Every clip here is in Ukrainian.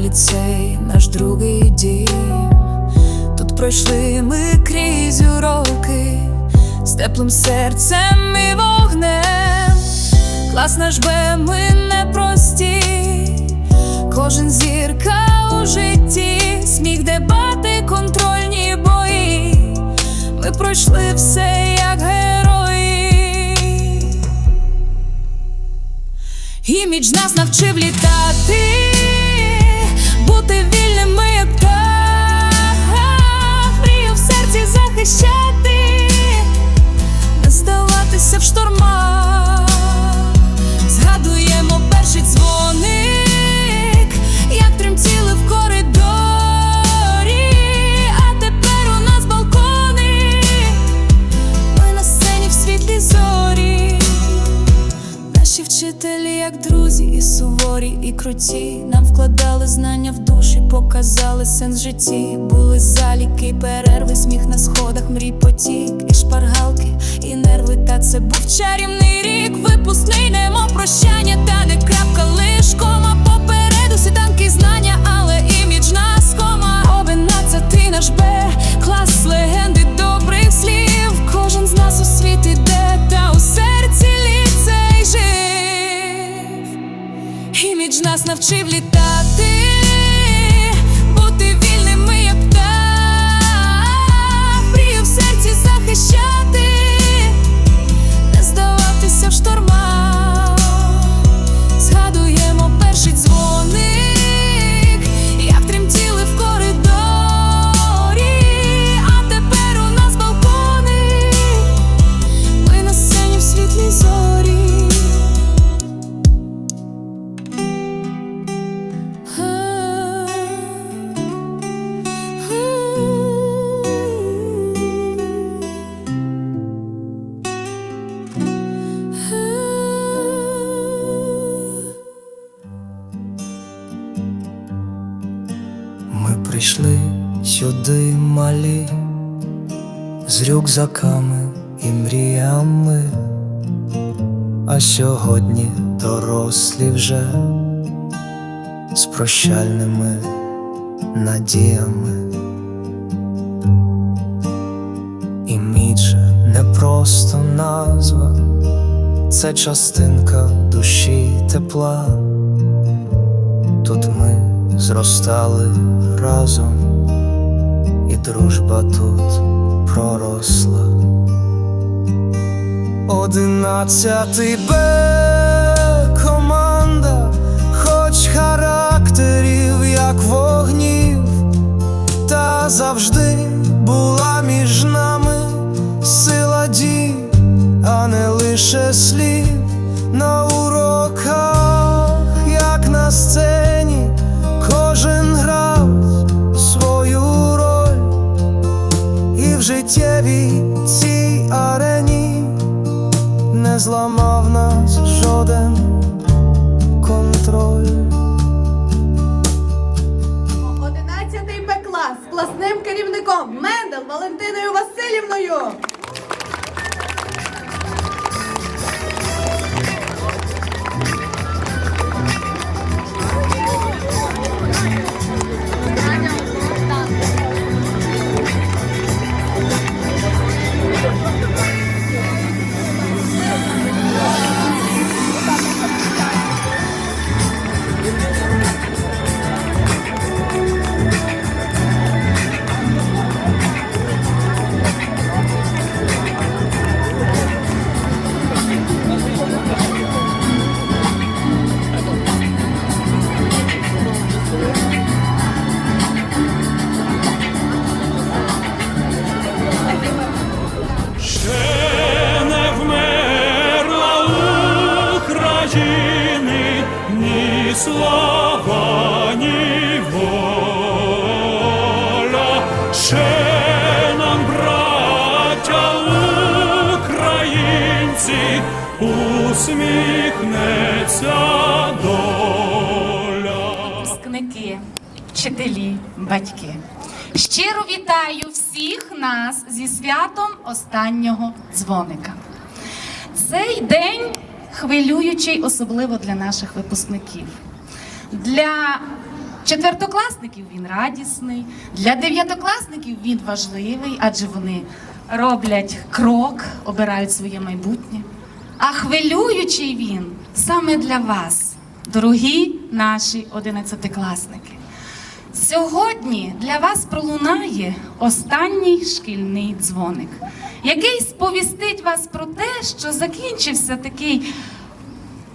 ліцей наш другий дім. Тут пройшли ми крізь уроки з теплим серцем і вогнем. Клас наш Б, ми не прості, кожен зірка у житті, сміх, дебати, контрольні бої. Ми пройшли все як герої. Імідж нас навчив літати, бути вільними, птах, мрію в серці захищати, не здаватися в штормах. Згадуємо перший дзвоник, як тремтіли в коридорі, а тепер у нас балкони, ми на сцені в світлі зорі. Наші вчителі, як друзі, і суворі, і круті, нам вкладали знання в показали сенс житті. Були заліки, перерви, сміх на сходах, мрій потік, і шпаргалки, і нерви, та це був чарівний рік. Випускний немо прощання, та не крапка, лиш кома. Попереду світанки знання, але імідж нас кома. Одинадцятий наш Б, клас легенди добрих слів. Кожен з нас у світ іде, та у серці ліцей жив. Імідж нас навчив літати, захищати, не здаватися в штормах. Рюкзаками і мріями, а сьогодні дорослі вже з прощальними надіями. І Імідж не просто назва, це частинка душі тепла. Тут ми зростали разом, і дружба тут проросла. Одинадцятий Б команда, хоч характерів, як вогнів, та завжди була між нами сила дій, а не лише слів на уроках, українці, усміхнеться доля. випускники, вчителі, батьки. Щиро вітаю всіх нас зі святом останнього дзвоника. Цей день хвилюючий, особливо для наших випускників. Для четвертокласників він радісний, для дев'ятокласників він важливий, адже вони роблять крок, обирають своє майбутнє. А хвилюючий він саме для вас, дорогі наші одинадцятикласники. Сьогодні для вас пролунає останній шкільний дзвоник, який сповістить вас про те, що закінчився такий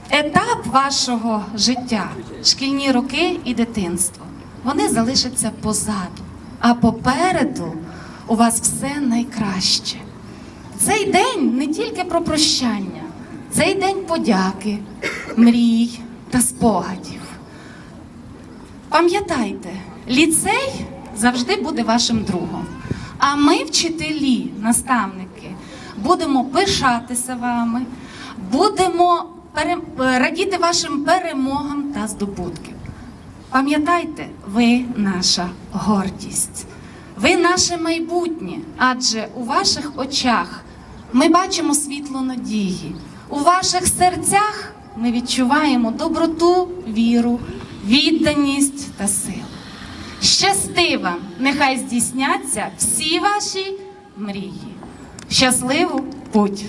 етап вашого життя, шкільні роки і дитинство. Вони залишаться позаду, а попереду у вас все найкраще. Цей день не тільки про прощання, цей день подяки, мрій та спогадів. Пам'ятайте, ліцей завжди буде вашим другом. А ми, вчителі, наставники, будемо пишатися вами, будемо радіти вашим перемогам та здобуткам. Пам'ятайте, ви наша гордість, ви наше майбутнє, адже у ваших очах ми бачимо світло надії, у ваших серцях ми відчуваємо доброту, віру, відданість та силу. Щасти вам, нехай здійсняться всі ваші мрії. Щасливу путь!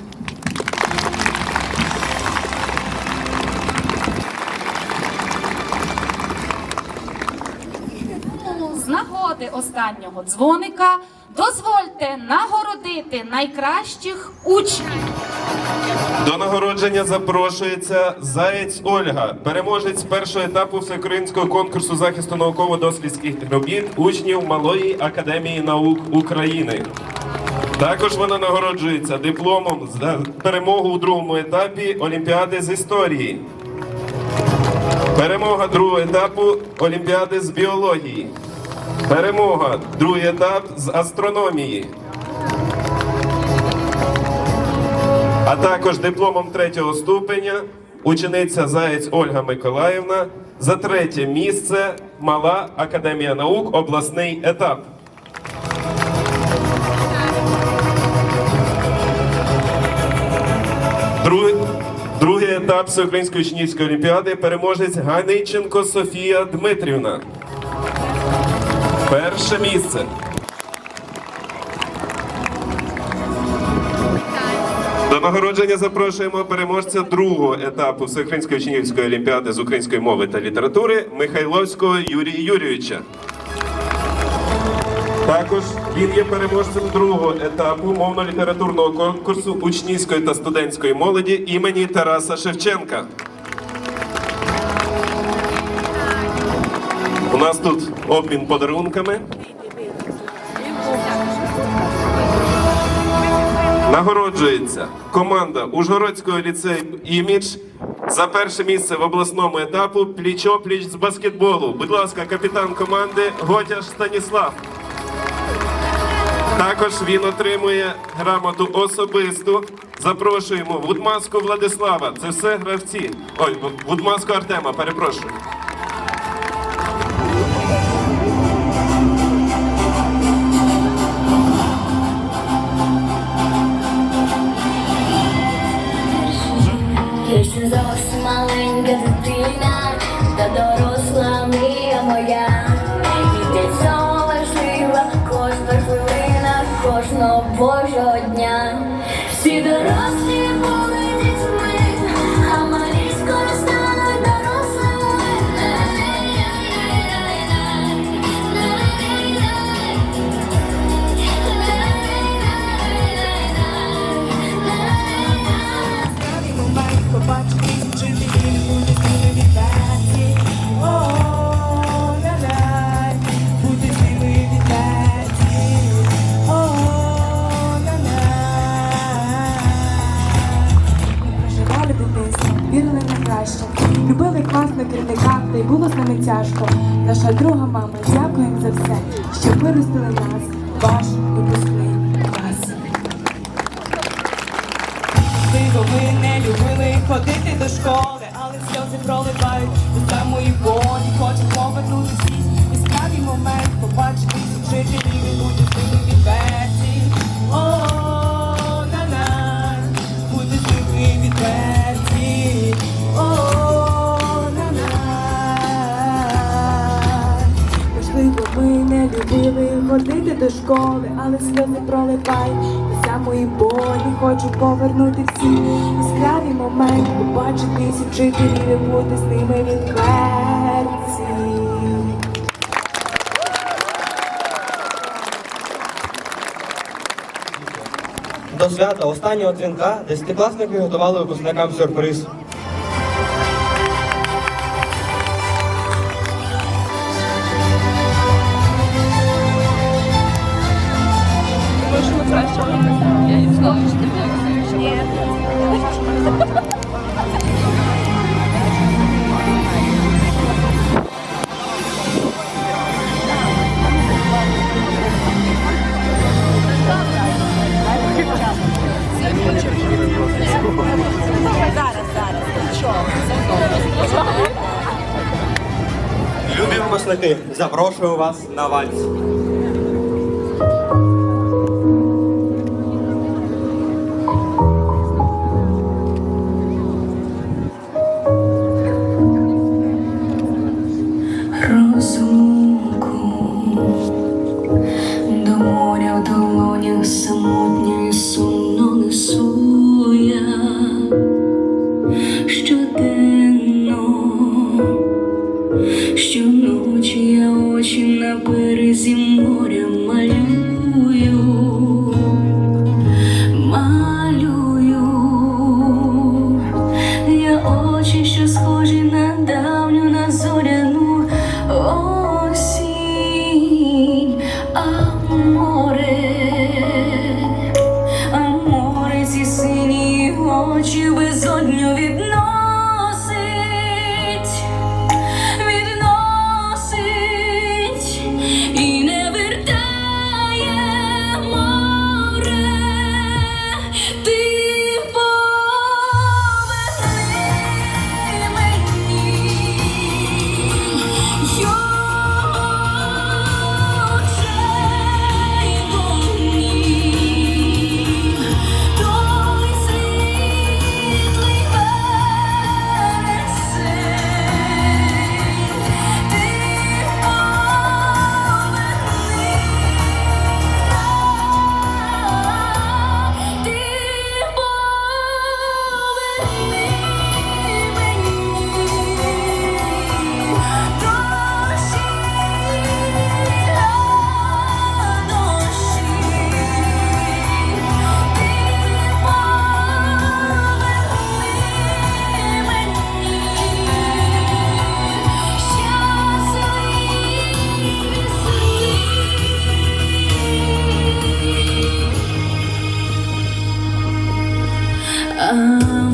Нагоди останнього дзвоника дозвольте нагородити найкращих учнів. До нагородження запрошується Заєць Ольга, переможець першого етапу всеукраїнського конкурсу захисту науково-дослідських робіт учнів Малої академії наук України. Також вона нагороджується дипломом за перемогу у другому етапі Олімпіади з історії. Перемога другого етапу Олімпіади з біології. Перемога другий етап з астрономії. а також дипломом третього ступеня учениця Заєць Ольга Миколаївна за третє місце Мала Академія наук, обласний етап. Другий, другий етап Всеукраїнської учнівської олімпіади переможець Ганиченко Софія Дмитрівна. Перше місце. До нагородження запрошуємо переможця другого етапу Всеукраїнської учнівської олімпіади з української мови та літератури Михайловського Юрія Юрійовича. Також він є переможцем другого етапу мовно-літературного конкурсу учнівської та студентської молоді імені Тараса Шевченка. У нас тут обмін подарунками. Нагороджується команда Ужгородського ліцею імідж за перше місце в обласному етапу пліч-опліч з баскетболу. Будь ласка, капітан команди Готяш Станіслав. Також він отримує грамоту особисту. Запрошуємо Вудмаску Владислава. Це все гравці. Ой, Вудмаску Артема, перепрошую. Ще зовсім маленька дитина, та доросла мрія моя. І для цього кожна хвилина, кожного божого дня. Всі дорослі керівника, та було з нами тяжко. Наша друга мама, дякуємо за все, що виростили нас, ваш випускний клас. Диво, ми не любили ходити до школи, але сльози проливають у самої болі. Хочемо повернути всі яскравий момент, побачити вчителів і бути з ними ходити до школи, але сльози проливають за мої болі. Хочу повернути всі яскраві моменти, побачити всіх вчителів і бути з ними відверті. До свята останнього дзвінка десятикласники готували випускникам сюрприз. Запрошую вас на вальс. um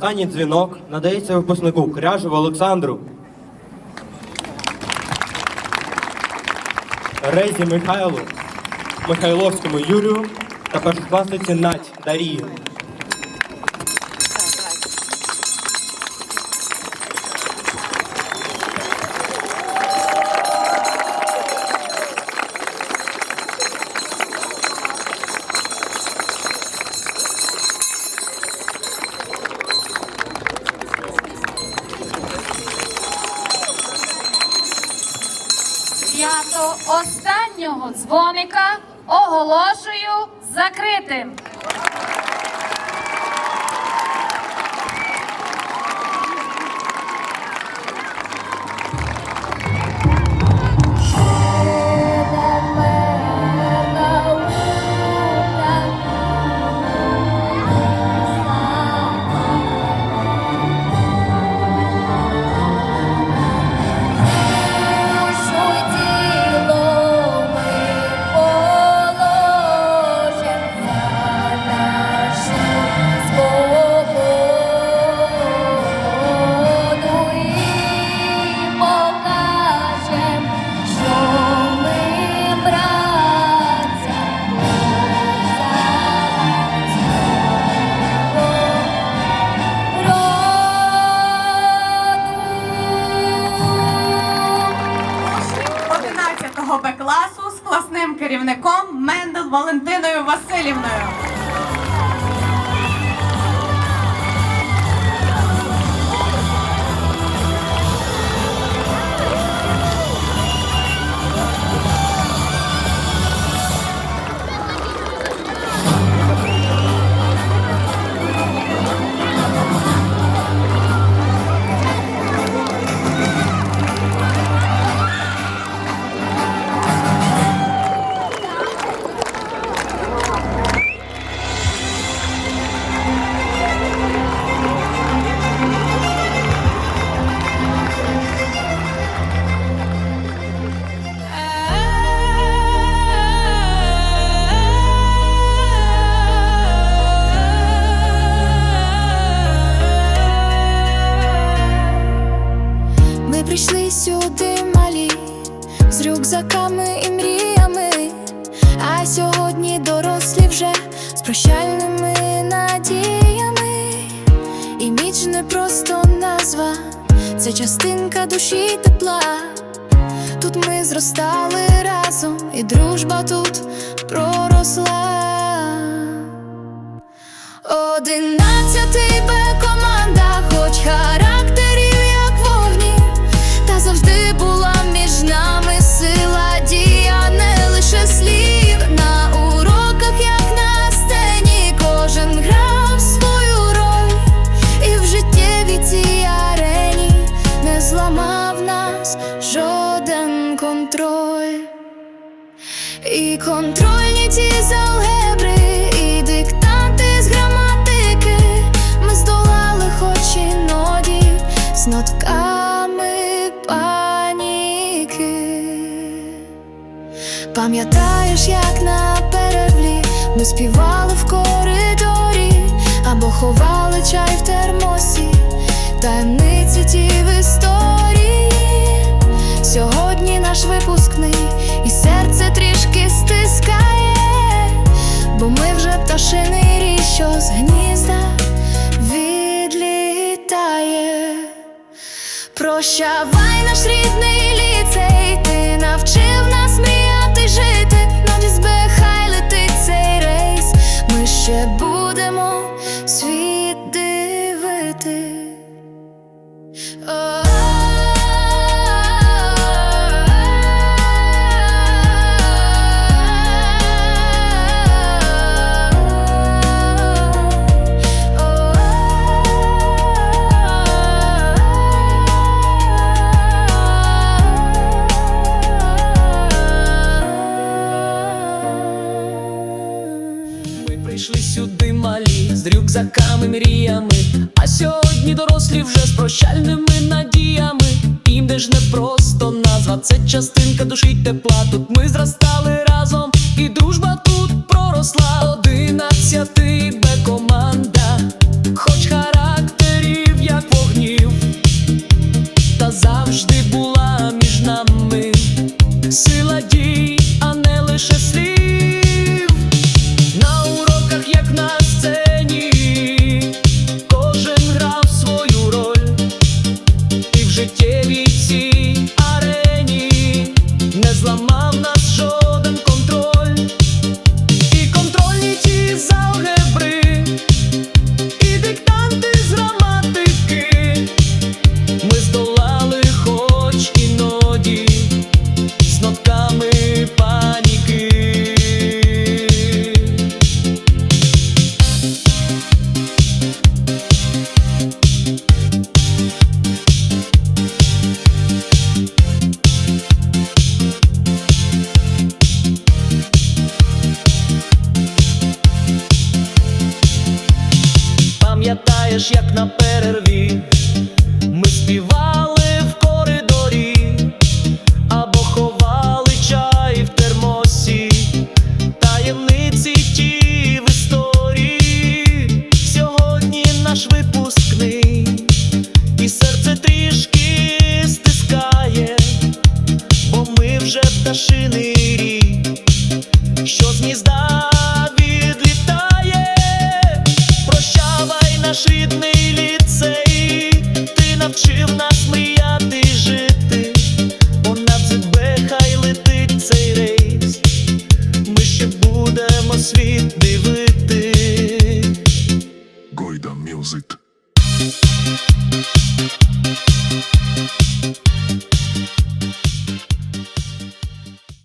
останній дзвінок надається випускнику Кряжеву Олександру. Резі Михайлу, Михайловському Юрію та першокласниці Надь Дарії. Останнього дзвоника оголошую закритим. Прощальними надіями. Імідж не просто назва, це частинка душі і тепла. Тут ми зростали разом, і дружба тут проросла. Контроль. І контрольні ті з алгебри, і диктанти з граматики. Ми здолали хоч іноді з нотками паніки. Пам'ятаєш, як на перерві ми співали в коридорі Або ховали чай в термосі, таємниці ті в історії наш випускний, і серце трішки стискає, бо ми вже пташиний рій, що з гнізда відлітає. Прощавай наш рідний ліцей, ти навчив нас мріяти а сьогодні дорослі вже з прощальними надіями. Їм де ж не просто назва, це частинка душі тепла. Тут ми зростали разом, і дружба тут проросла. Одинадцятий Б команда,